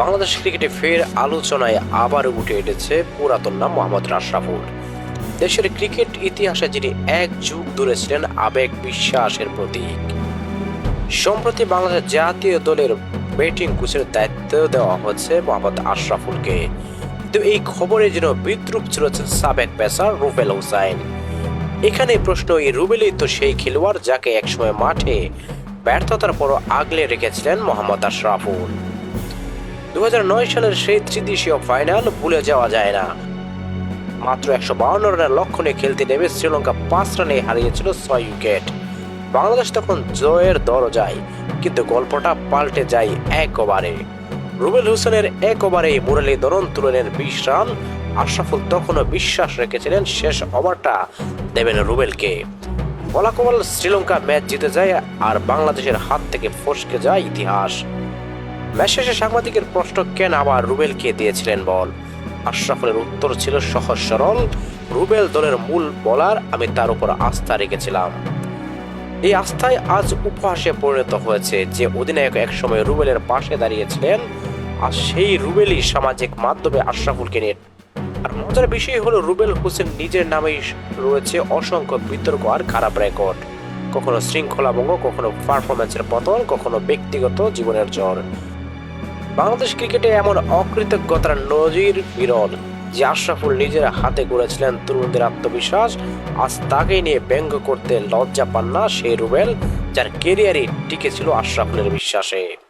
বাংলাদেশ ক্রিকেটে ফের আলোচনায় আবার উঠে এসেছে পুরাতন নাম মোহাম্মদ রাশরাফুল। দেশের ক্রিকেট ইতিহাসে যিনি এক যুগ ধরে ছিলেন আবেগ বিশ্বাসের প্রতীক। সম্প্রতি বাংলাদেশ জাতীয় দলের ব্যাটিং কোচের দায়িত্ব দেওয়া হচ্ছে মোহাম্মদ আশরাফুলকে। কিন্তু এই খবরে যেন বিদ্রুপ চলেছেন সাবেক পেসার রুবেল হুসাইন। এখানে প্রশ্ন, এই রুবেলই তো সেই খেলোয়াড় যাকে একসময় মাঠে ব্যর্থতার পর আগলে রেখেছিলেন মোহাম্মদ আশরাফুল। দু হাজার নয় সালের সেই ত্রিদেশীয় ফাইনাল ভুলে যাওয়া যায় না। মাত্র একশো বাউন্ন রানের লক্ষ্যণে খেলতে নেমে শ্রীলঙ্কা পাঁচ রানে হারিয়েছিল ছয় উইকেট। বাংলাদেশ তখন জয়ের দরজায়, কিন্তু গল্পটা পাল্টে যায় এক ওভারে। রুবেল হোসেনের এক ওভারে মুরালি ধরন তুলনের বিশ রান, আশরাফুল তখনও বিশ্বাস রেখেছিলেন শেষ ওভারটা দেবেন রুবেলকে। বলাকবল, শ্রীলঙ্কা ম্যাচ জিতে যায় আর বাংলাদেশের হাত থেকে ফসকে যায় ইতিহাস। ম্যাচ শেষে সাংবাদিকের প্রশ্ন, কেন আবার রুবেলকে দিয়েছিলেন বল? আশরাফুলের উত্তর ছিল সহজ সরল, রুবেল দলের মূল বলার, আমি তার উপর আস্থা রেখেছিলাম। এই আস্থায় আজ উপহাসে পরিণত হয়েছে যে অধিনায়ক একসময় রুবেলের পাশে দাঁড়িয়েছিলেন, আর সেই রুবেলই সামাজিক মাধ্যমে আশরাফুলকে নিয়ে। আর মজার বিষয় হলো, রুবেল হোসেন নিজের নামেই রয়েছে অসংখ্য বিতর্ক আর খারাপ রেকর্ড। কখনো শৃঙ্খলা ভঙ্গ কখনো পারফরমেন্সের পতন, কখনো ব্যক্তিগত জীবনের জ্বর বাংলাদেশ ক্রিকেটে এমন অকৃতজ্ঞতার নজির বিরল যে আশরাফুল নিজের হাতে গড়েছিলেন তরুণদের আত্মবিশ্বাস। আজ তাকে নিয়ে ব্যঙ্গ করতে লজ্জা পান না সেই রুবেল, যার কেরিয়ারই টিকেছিল আশরাফুলের বিশ্বাসে।